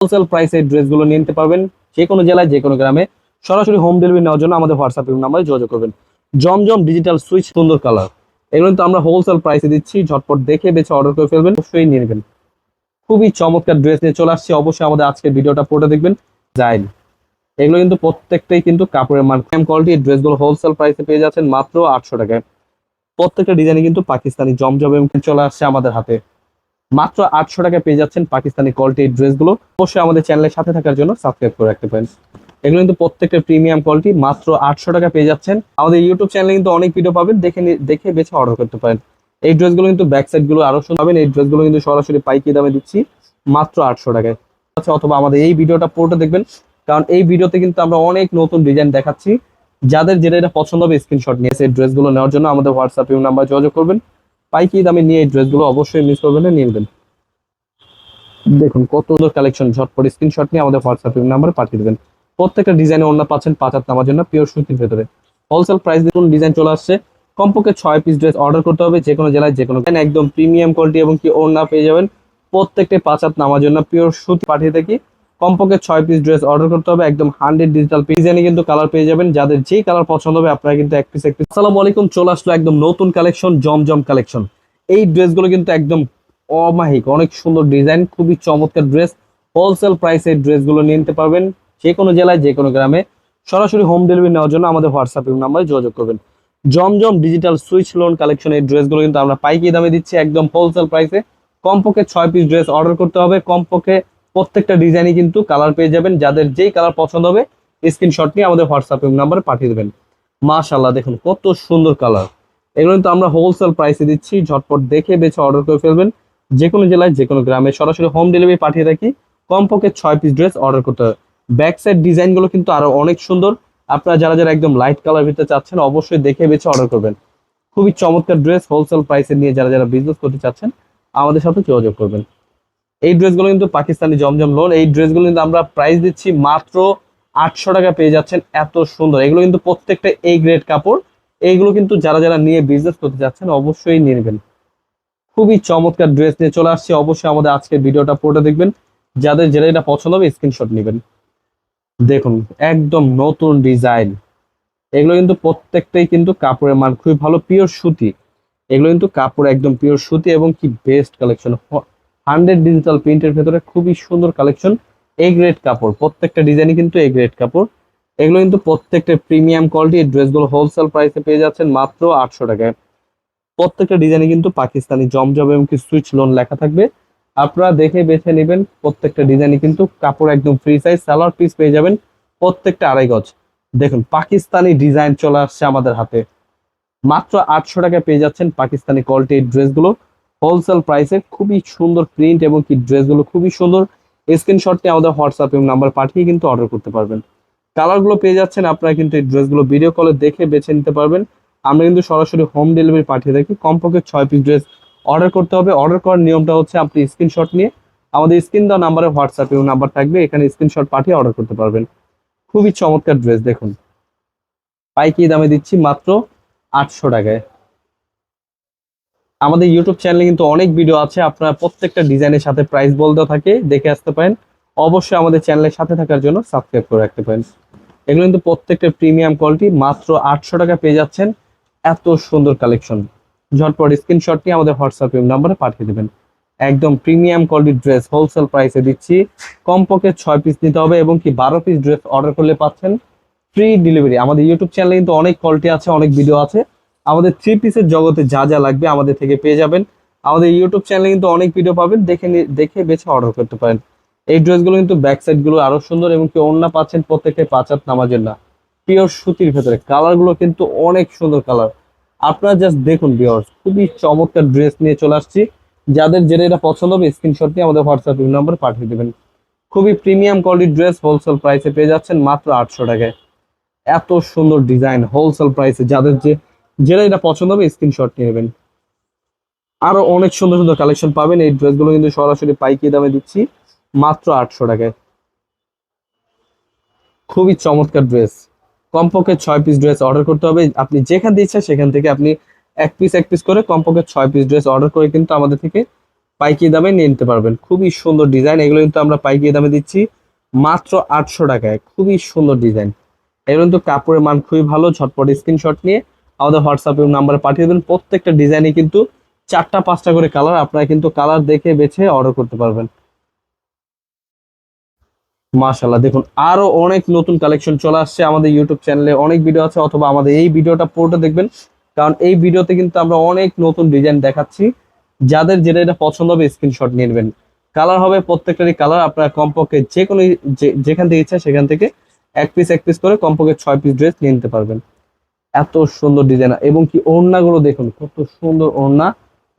Wholesale প্রাইসে ড্রেসগুলো নিয়ে নিতে পারবেন যে কোনো জেলায় যে কোনো গ্রামে। সরাসরি হোম ডেলিভারি নেওয়ার জন্য আমাদের হোয়াটসঅ্যাপ নাম্বারে যোগাযোগ করবেন। জমজম ডিজিটাল সুইচ সুন্দর কালার এগুলো কিন্তু আমরা হোলসেল প্রাইসে দিচ্ছি, ঝটপট দেখে বেছে অর্ডার করে ফেলবেন, অবশ্যই নিয়ে নেবেন। খুবই চমৎকার ড্রেস নিয়ে চলে আসছি, অবশ্যই আমাদের আজকের ভিডিওটা পড়ে দেখবেন। যাইন। এগুলো কিন্তু প্রত্যেকটাই কিন্তু কাপড়ের মান ক্যাম কোয়ালিটি ড্রেসগুলো হোলসেল প্রাইসে পেয়ে যাচ্ছেন মাত্র আটশো টাকায়। প্রত্যেকটা ডিজাইনে কিন্তু পাকিস্তানি জমজম এবং চলে আসছে আমাদের হাতে। মাত্র আটশো টাকা পেয়ে যাচ্ছেন পাকিস্তানি কোয়ালিটি ড্রেসগুলো অবশ্যই আমাদের চ্যানেলের সাথে থাকার জন্য সাবস্ক্রাইব করে রাখতে পারেন। এগুলো কিন্তু প্রত্যেকটা প্রিমিয়াম কোয়ালিটি মাত্র আটশো টাকা পেয়ে যাচ্ছেন। আমাদের ইউটিউব চ্যানেলে কিন্তু অনেক ভিডিও পাবেন, দেখে দেখে বেছে অর্ডার করতে পারেন। এই ড্রেসগুলো কিন্তু ব্যাক সাইডগুলো আরও সুন্দর পাবেন। এই ড্রেসগুলো কিন্তু সরাসরি পাইকি দামে দিচ্ছি, মাত্র আটশো টাকায়। আচ্ছা অথবা আমাদের এই ভিডিওটা পুরোটা দেখবেন, কারণ এই ভিডিওতে কিন্তু আমরা অনেক নতুন ডিজাইন দেখাচ্ছি। যাদের যেটা এটা পছন্দ হবে স্ক্রিনশট নিয়ে এই ড্রেসগুলো নেওয়ার জন্য আমাদের হোয়াটসঅ্যাপ নাম্বার যোগাযোগ করবেন। পাইকি দামে নিয়ে এই ড্রেসগুলো অবশ্যই মিস করবেন না, নিয়ে নেবেন। দেখুন, কত সুন্দর কালেকশন ঝটপট স্ক্রিনশট নিয়ে আমাদের হোয়াটসঅ্যাপ নাম্বারে পাঠিয়ে দেবেন। প্রত্যেকটা ডিজাইনে অন্য পাচ্ছেন পাঁচ হাত নামার জন্য পিওর সুতির ভেতরে। হোলসেল প্রাইস দেখুন ডিজাইন চলে আসছে। কমপক্ষে ছয় পিস ড্রেস অর্ডার করতে হবে যে কোনো জেলায় যে কোনো একদম প্রিমিয়াম কোয়ালিটি এবং কি ওড়না পেয়ে যাবেন। প্রত্যেকটা পাঁচ হাত নামার জন্য পিওর সুতি পাঠিয়ে থাকি। কমপক্ষে ছয় পিস ড্রেস অর্ডার করতে হবে, একদম হান্ড্রেড ডিজিটাল ডিজাইনে কিন্তু কালার পেয়ে যাবেন, যাদের যে কালার পছন্দ হবে আপনারা কিন্তু এক পিস এক পিস আসসালামু আলাইকুম, চলে আসলো একদম নতুন কালেকশন জমজম কালেকশন এই ড্রেসগুলো কিন্তু একদম অমাহিক, অনেক সুন্দর ডিজাইন খুবই চমৎকার ড্রেস হোলসেল প্রাইসে ড্রেসগুলো নিয়ে নিতে পারবেন যে কোনো জেলায় যে কোনো গ্রামে। সরাসরি হোম ডেলিভারি নেওয়ার জন্য আমাদের হোয়াটসঅ্যাপ নাম্বারে যোগাযোগ করবেন। জমজম ডিজিটাল সুইচ লোন কালেকশন এই ড্রেসগুলো কিন্তু আমরা পাইকি দামে দিচ্ছি একদম হোলসেল প্রাইসে কমপক্ষে ছয় পিস ড্রেস অর্ডার করতে হবে, কমপক্ষে প্রত্যেকটা ডিজাইনই কিন্তু কালার পেয়ে যাবেন। যাদের যেই কালার পছন্দ হবে স্ক্রিনশট নিয়ে আমাদের হোয়াটসঅ্যাপ নাম্বারে পাঠিয়ে দেবেন। মাশাল্লাহ দেখুন কত সুন্দর কালার এগুলো কিন্তু আমরা হোলসেল প্রাইসে দিচ্ছি। ঝটপট দেখে বেছে অর্ডার করে ফেলবেন। যে কোনো জেলায় যে কোনো গ্রামে সরাসরি হোম ডেলিভারি পাঠিয়ে থাকি কমপক্ষে ছয় পিস ড্রেস অর্ডার করতে হবে। ব্যাক সাইড ডিজাইনগুলো কিন্তু আরও অনেক সুন্দর। আপনারা যারা যারা একদম লাইট কালার ভিতরে চাচ্ছেন, অবশ্যই দেখে বেছে অর্ডার করবেন। খুবই চমৎকার ড্রেস হোলসেল প্রাইসে নিয়ে যারা যারা বিজনেস করতে চাচ্ছেন, আমাদের সাথে যোগাযোগ করবেন। এই ড্রেসগুলো কিন্তু পাকিস্তানি জমজম লোন। এই ড্রেসগুলো কিন্তু আমরা প্রাইস দিচ্ছি মাত্র আটশো টাকা পেয়ে যাচ্ছেন। এত সুন্দর। এগুলো কিন্তু প্রত্যেকটা এই গ্রেড কাপড়। এইগুলো কিন্তু যারা যারা নিয়ে বিজনেস করতে যাচ্ছেন অবশ্যই নিয়ে নেবেন খুবই চমৎকার ড্রেস নিয়ে চলে আসছি। অবশ্যই আমাদের আজকে ভিডিওটা পুরোটা দেখবেন। যাদের যেটা এটা পছন্দ হবে স্ক্রিনশট নেবেন। দেখুন, একদম নতুন ডিজাইন এগুলো কিন্তু প্রত্যেকটাই কিন্তু কাপড়ের মান খুবই ভালো পিওর সুতি। এগুলো কিন্তু কাপড় একদম পিওর সুতি এবং কি বেস্ট কালেকশন হান্ড্রেড ডিজিটাল প্রিন্টের ভেতরে খুবই সুন্দর কালেকশন। এ গ্রেড কাপড়, প্রত্যেকটা ডিজাইনই কিন্তু এ গ্রেড কাপড়। এগুলো কিন্তু প্রত্যেকটা প্রিমিয়াম কোয়ালিটি ড্রেসগুলো হোলসেল প্রাইসে পেয়ে যাচ্ছেন মাত্র আটশো টাকায়। প্রত্যেকটা ডিজাইনে কিন্তু পাকিস্তানি জমজম এবং কি সুইচ লোন লেখা থাকবে। আপনারা দেখে বেছে নেবেন, প্রত্যেকটা ডিজাইনে কিন্তু কাপড় একদম ফ্রি সাইজ সালোয়ার পিস পেয়ে যাবেন প্রত্যেকটা আড়াই গজ। দেখুন, পাকিস্তানি ডিজাইন চলে আসছে আমাদের হাতে। মাত্র আটশো টাকায় পেয়ে যাচ্ছেন পাকিস্তানি কোয়ালিটির ড্রেসগুলো। হোলসেল প্রাইসে খুবই সুন্দর প্রিন্ট এবং কি ড্রেসগুলো খুবই সুন্দর। স্ক্রিনশট নিয়ে আমাদের হোয়াটসঅ্যাপ এবং নাম্বার পাঠিয়ে কিন্তু অর্ডার করতে পারবেন। কালারগুলো পেয়ে যাচ্ছেন, আপনারা কিন্তু এই ড্রেসগুলো ভিডিও কলে দেখে বেছে নিতে পারবেন। আমরা কিন্তু সরাসরি হোম ডেলিভারি পাঠিয়ে থাকি। কমপক্ষে ছয় পিস ড্রেস অর্ডার করতে হবে। অর্ডার করার নিয়মটা হচ্ছে আপনি স্ক্রিনশট নিয়ে আমাদের স্ক্রিন দেওয়া নাম্বারে হোয়াটসঅ্যাপ এবং নাম্বার থাকবে। এখানে স্ক্রিনশট পাঠিয়ে অর্ডার করতে পারবেন। খুবই চমৎকার ড্রেস দেখুন। পাইকি দামে দিচ্ছি মাত্র আটশো টাকায়। আমাদের ইউটিউব চ্যানেলে কিন্তু অনেক ভিডিও আছে। আপনারা প্রত্যেকটা ডিজাইনের সাথে প্রাইস বলতে থাকে, দেখে আসতে পারেন। অবশ্যই আমাদের চ্যানেলের সাথে থাকার জন্য সাবস্ক্রাইব করে রাখতে পারেন। এগুলো কিন্তু প্রত্যেকটা প্রিমিয়াম কোয়ালিটি মাত্র আটশো টাকা পেয়ে যাচ্ছেন। এত সুন্দর কালেকশন ঝটপট স্ক্রিনশট নিয়ে আমাদের হোয়াটসঅ্যাপ নাম্বারে পাঠিয়ে দেবেন। একদম প্রিমিয়াম কোয়ালিটির ড্রেস হোলসেল প্রাইসে দিচ্ছি। কমপক্ষে ছয় পিস নিতে হবে এবং কি বারো পিস ড্রেস অর্ডার করলে পাচ্ছেন। ফ্রি ডেলিভারি আমাদের ইউটিউব চ্যানেলে কিন্তু অনেক কোয়ালিটি আছে, অনেক ভিডিও আছে। আমাদের থ্রি পিসের জগতে যা যা লাগবে আমাদের থেকে পেয়ে যাবেন। আমাদের ইউটিউব চ্যানেলে কিন্তু অনেক ভিডিও পাবেন, দেখে দেখে বেছে অর্ডার করতে পারেন। এই ড্রেসগুলো কিন্তু ব্যাক সাইডগুলো আরও সুন্দর এবং কি অন্য পাচ্ছেন প্রত্যেকটা পাঁচাত নামাজের না। পিওর সুতির ভেতরে। কালারগুলো কিন্তু অনেক সুন্দর কালার আপনারা জাস্ট দেখুন বিয়ার্স খুবই চমৎকার ড্রেস নিয়ে চলে আসছি। যাদের যেটা এটা পছন্দ হবে স্ক্রিনশট নিয়ে আমাদের হোয়াটসঅ্যাপ নাম্বার পাঠিয়ে দেবেন। খুবই প্রিমিয়াম কোয়ালিটির ড্রেস হোলসেল প্রাইসে পেয়ে যাচ্ছেন মাত্র আটশো টাকায়। এত সুন্দর ডিজাইন হোলসেল প্রাইসে যাদের যে যেটা এটা পছন্দ হবে স্ক্রিনশট নিয়ে নেবেন। আরও অনেক সুন্দর সুন্দর কালেকশন পাবেন। এই ড্রেসগুলো কিন্তু সরাসরি পাইকি দামে দিচ্ছি, মাত্র আটশো টাকায়। খুবই চমৎকার ড্রেস কমপক্ষে ছয় পিস ড্রেস অর্ডার করতে হবে। আপনি যেখান দিয়ে ইচ্ছা সেখান থেকে আপনি এক পিস এক পিস করে কমপক্ষে ছয় পিস ড্রেস অর্ডার করে কিন্তু আমাদের থেকে পাইকি দামে নিয়ে নিতে পারবেন। খুবই সুন্দর ডিজাইন এগুলো কিন্তু আমরা পাইকি দামে দিচ্ছি, মাত্র আটশো টাকায়। খুবই সুন্দর ডিজাইন এগুলো কিন্তু কাপড়ের মান খুবই ভালো। ঝটপট স্ক্রিনশট নিয়ে আমাদের হোয়াটসঅ্যাপে নাম্বারে পাঠিয়ে দেবেন। প্রত্যেকটা ডিজাইনে কিন্তু চারটা, পাঁচটা করে কালার আপনারা কিন্তু কালার দেখে বেছে অর্ডার করতে পারবেন। মাশাল্লাহ দেখুন, আরও অনেক নতুন কালেকশন চলে আসছে আমাদের ইউটিউব চ্যানেলে অনেক ভিডিও আছে, অথবা আমাদের এই ভিডিওটা পুরোটা দেখবেন। কারণ এই ভিডিওতে কিন্তু আমরা অনেক নতুন ডিজাইন দেখাচ্ছি। যাদের যেটা এটা পছন্দ হবে স্ক্রিনশট নিয়ে কালার হবে প্রত্যেকটারই কালার আপনারা কমপক্ষে যে কোনো যেখান থেকে ইচ্ছা সেখান থেকে এক পিস এক পিস করে কমপক্ষে ছয় পিস ড্রেস নিয়ে নিতে পারবেন। এত সুন্দর ডিজাইন এবং কি ওড়নাগুলো দেখুন, কত সুন্দর ওড়না।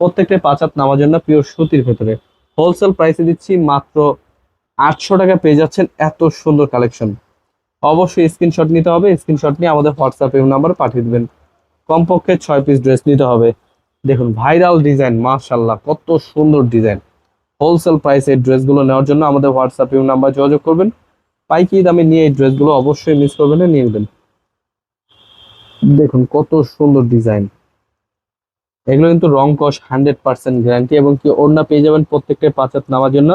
প্রত্যেকটা পাঁচাত নামার জন্য পিওর সুতির ভেতরে। হোলসেল প্রাইসে দিচ্ছি মাত্র আটশো টাকা পেয়ে যাচ্ছেন এত সুন্দর কালেকশন অবশ্যই স্ক্রিনশট নিতে হবে স্ক্রিনশট নিয়ে আমাদের হোয়াটসঅ্যাপে নাম্বার পাঠিয়ে দেবেন। কমপক্ষে ছয় পিস ড্রেস নিতে হবে। দেখুন ভাইরাল ডিজাইন মাশাল্লাহ কত সুন্দর ডিজাইন হোলসেল প্রাইসে এই ড্রেসগুলো নেওয়ার জন্য আমাদের হোয়াটসঅ্যাপে নাম্বার যোগাযোগ করবেন। পাইকি দামে নিয়ে এই ড্রেসগুলো অবশ্যই মিস করবেন না নিয়ে নেবেন। দেখুন, কত সুন্দর ডিজাইন। এগুলো কিন্তু রং কস, হান্ড্রেড পার্সেন্ট গ্যারান্টি এবং কি ওড়না পেয়ে যাবেন প্রত্যেকটা পাঁচাত নামার জন্য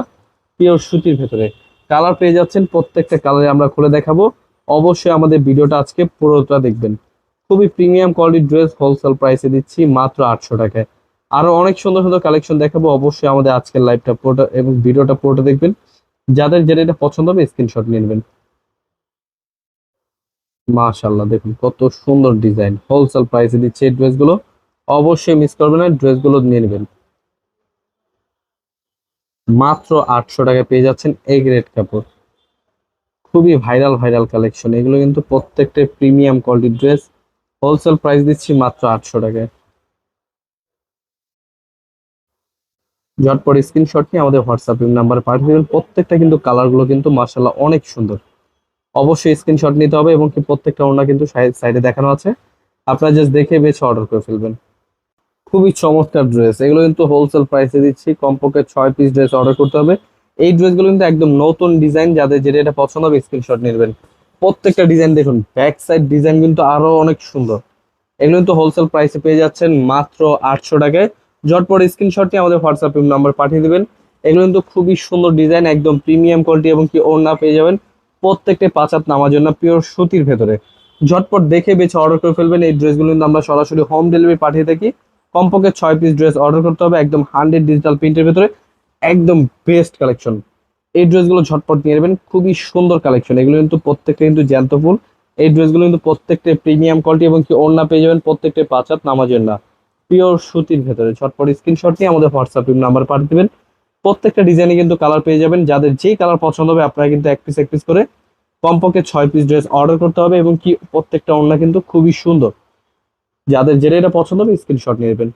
পিওর সুতির ভেতরে। কালার পেয়ে যাচ্ছেন প্রত্যেকটা কালারে আমরা খুলে দেখাবো। অবশ্যই আমাদের ভিডিওটা আজকে পুরোটা দেখবেন। খুবই প্রিমিয়াম কোয়ালিটির ড্রেস হোলসেল প্রাইসে দিচ্ছি মাত্র আটশো টাকায়। আরও অনেক সুন্দর সুন্দর কালেকশন দেখাবো। অবশ্যই আমাদের আজকের লাইভটা পুরোটা এবং ভিডিওটা পুরোটা দেখবেন। যাদের যেটা এটা পছন্দ হবে স্ক্রিনশট নিয়ে নেবেন। মাশাল্লাহ দেখুন কত সুন্দর ডিজাইন। হোলসেল প্রাইসে দিচ্ছে এই ড্রেসগুলো। অবশ্যই মিস করবেন না, ড্রেসগুলো নিয়ে নেবেন। মাত্র আটশো টাকায় পেয়ে যাচ্ছেন এই গ্রেড কাপড়। খুবই ভাইরাল ভাইরাল কালেকশন এগুলো কিন্তু প্রত্যেকটা প্রিমিয়াম কোয়ালিটির ড্রেস হোলসেল প্রাইস দিচ্ছি মাত্র আটশো টাকায়। ঝটপট স্ক্রিনশট নিয়ে আমাদের হোয়াটসঅ্যাপ নাম্বারে পাঠিয়ে দেবেন। প্রত্যেকটা কিন্তু কালারগুলো কিন্তু মার্শাল্লাহ অনেক সুন্দর। অবশ্যই স্ক্রিনশট নিতে হবে এবং কি প্রত্যেকটা ওড়না কিন্তু সাইডে দেখানো আছে। আপনারা জাস্ট দেখে বেছে অর্ডার করে ফেলবেন। খুবই চমৎকার ড্রেস এগুলো কিন্তু হোলসেল প্রাইসে দিচ্ছি। কমপক্ষে ছয় পিস ড্রেস অর্ডার করতে হবে। এই ড্রেসগুলো কিন্তু একদম নতুন ডিজাইন যাদের যেটা এটা পছন্দ হবে স্ক্রিনশট নেবেন। প্রত্যেকটা ডিজাইন দেখুন। ব্যাক সাইড ডিজাইন কিন্তু আরও অনেক সুন্দর। এগুলো কিন্তু হোলসেল প্রাইসে পেয়ে যাচ্ছেন মাত্র আটশো টাকায়। ঝটপট স্ক্রিনশটটি আমাদের হোয়াটসঅ্যাপ নাম্বার পাঠিয়ে দেবেন। এগুলো কিন্তু খুবই সুন্দর ডিজাইন একদম প্রিমিয়াম কোয়ালিটি এবং কি ওড়না পেয়ে যাবেন। প্রত্যেকটা পাঁচাত নামার জন্য পিওর সুতির ভেতরে। ঝটপট দেখে বেছে অর্ডার করে ফেলবেন। এই ড্রেসগুলো কিন্তু আমরা সরাসরি হোম ডেলিভারি পাঠিয়ে থাকি। কমপক্ষে ছয় পিস ড্রেস অর্ডার করতে হবে একদম হান্ড্রেড ডিজিটাল প্রিন্টের ভেতরে। একদম বেস্ট কালেকশন এই ড্রেসগুলো ঝটপট নিয়ে নেবেন। খুবই সুন্দর কালেকশন এগুলো কিন্তু প্রত্যেকটা কিন্তু জ্যান্ত ফুল। এই ড্রেসগুলো কিন্তু প্রত্যেকটা প্রিমিয়াম কোয়ালিটি এবং কি ওড়না পেয়ে যাবেন প্রত্যেকটা পাঁচাত নামাজের না পিওর সুতির ভেতরে। ঝটপট স্ক্রিনশট নিয়ে আমাদের হোয়াটসঅ্যাপ নাম্বার পাঠিয়ে দেবেন। প্রত্যেকটা ডিজাইনে কিন্তু কালার পেয়ে যাবেন। যাদের যেই কালার পছন্দ হবে, আপনারা কিন্তু এক পিস এক পিস করে কমপক্ষে ছয় পিস ড্রেস অর্ডার করতে হবে এবং কি প্রত্যেকটা ওড়না কিন্তু খুবই সুন্দর। যাদের যেটা এটা পছন্দ হবে স্ক্রিনশট নিয়ে নেবেন।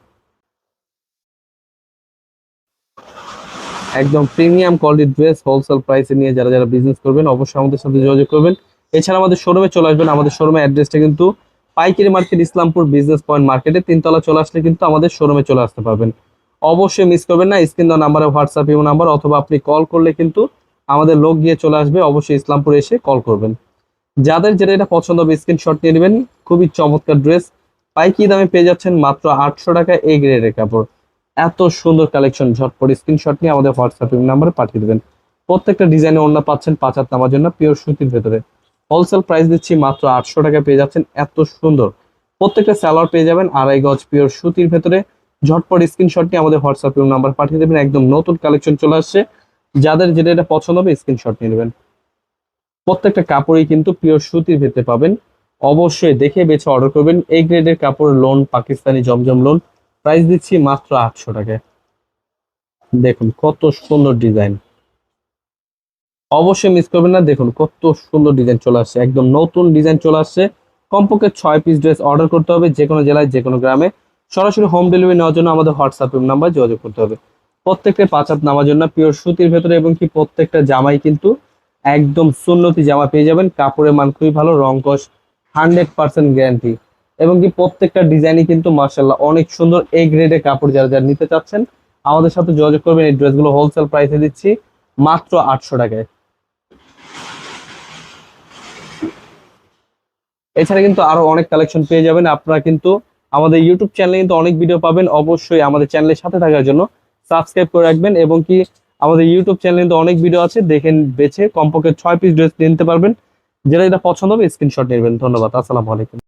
একদম প্রিমিয়াম কোয়ালিটির ড্রেস হোলসেল প্রাইসে নিয়ে যারা যারা বিজনেস করবেন, অবশ্যই আমাদের সাথে যোগাযোগ করবেন। এছাড়া আমাদের শোরুমে চলে আসবেন। আমাদের শোরুমের অ্যাড্রেসটা কিন্তু পাইকারি মার্কেট ইসলামপুর বিজনেস পয়েন্ট মার্কেটে তিনতলা চলে আসলে কিন্তু আমাদের শোরুমে চলে আসতে পারবেন। অবশ্যই মিস করবেন না স্ক্রিন দেওয়া নাম্বারে হোয়াটসঅ্যাপ ইউ নাম্বার অথবা আপনি কল করলে কিন্তু আমাদের লোক গিয়ে চলে আসবে, অবশ্যই ইসলামপুরে এসে কল করবেন। যাদের যেটা এটা পছন্দ হবে স্ক্রিনশট নিয়ে নেবেন, খুবই চমৎকার ড্রেস পাইকারি দামে পেয়ে যাচ্ছেন মাত্র আটশো টাকা এই গ্রেডের কাপড়। এত সুন্দর কালেকশন ঝটপট স্ক্রিনশট নিয়ে আমাদের হোয়াটসঅ্যাপ ইউ নাম্বারে পাঠিয়ে দেবেন। প্রত্যেকটা ডিজাইনে অন্য পাচ্ছেন পাঁচ হাত নামার জন্য পিওর সুতির ভেতরে। হোলসেল প্রাইস দিচ্ছি মাত্র আটশো টাকা পেয়ে যাচ্ছেন, এত সুন্দর। প্রত্যেকটা স্যালোয়ার পেয়ে যাবেন, আড়াই গজ পিওর সুতির ভেতরে। ঝটপট স্ক্রিনশট নিয়ে আমাদের হোয়াটসঅ্যাপ নাম্বার পাঠিয়ে দেবেন। একদম নতুন কালেকশন চলে আসছে। যাদের যেটা এটা পছন্দ হবে স্ক্রিনশট নিয়ে নেবেন। প্রত্যেকটা কাপড়ই কিন্তু পিওর সুতির ভেতরে পাবেন। অবশ্যই দেখে বেছে অর্ডার করবেন। এই গ্রেডের কাপড় লোন পাকিস্তানি জমজম লোন প্রাইস দিচ্ছি মাত্র আটশো টাকায়। দেখুন, কত সুন্দর ডিজাইন অবশ্যই মিস করবেন না। দেখুন, কত সুন্দর ডিজাইন চলে আসছে। একদম নতুন ডিজাইন চলে আসছে। কমপক্ষে ছয় পিস ড্রেস অর্ডার করতে হবে। যে কোনো জেলায় যে কোনো গ্রামে। সরাসরি হোম ডেলিভারি নেওয়ার জন্য আমাদের হোয়াটসঅ্যাপ নাম্বার যোগাযোগ করতে হবে। প্রত্যেকটা পাঁচ হাত নামার জন্য পিওর সুতির ভেতরে এবং কি প্রত্যেকটা জামাই কিন্তু একদম সুন্নতি জামা পেয়ে যাবেন। কাপড়ের মান খুবই ভালো, রং কস হান্ড্রেড পার্সেন্ট গ্যারান্টি এবং কি প্রত্যেকটা ডিজাইনই কিন্তু মার্শাল্লাহ অনেক সুন্দর এ গ্রেডের কাপড় যারা যারা নিতে চাচ্ছেন, আমাদের সাথে যোগাযোগ করবেন। এই ড্রেসগুলো হোলসেল প্রাইসে দিচ্ছি মাত্র আটশো টাকায়। এছাড়া কিন্তু আরও অনেক কালেকশন পেয়ে যাবেন। আপনারা কিন্তু আমাদের ইউটিউব চ্যানেলে কিন্তু অনেক ভিডিও পাবেন। অবশ্যই আমাদের চ্যানেলের সাথে থাকার জন্য সাবস্ক্রাইব করে রাখবেন এবং কি আমাদের ইউটিউব চ্যানেলে কিন্তু অনেক ভিডিও আছে দেখেন বেছে কমপক্ষে ছয় পিস ড্রেস নিতে পারবেন। যেটা যেটা পছন্দ হবে স্ক্রিনশট নেবেন। ধন্যবাদ। আসসালামু আলাইকুম।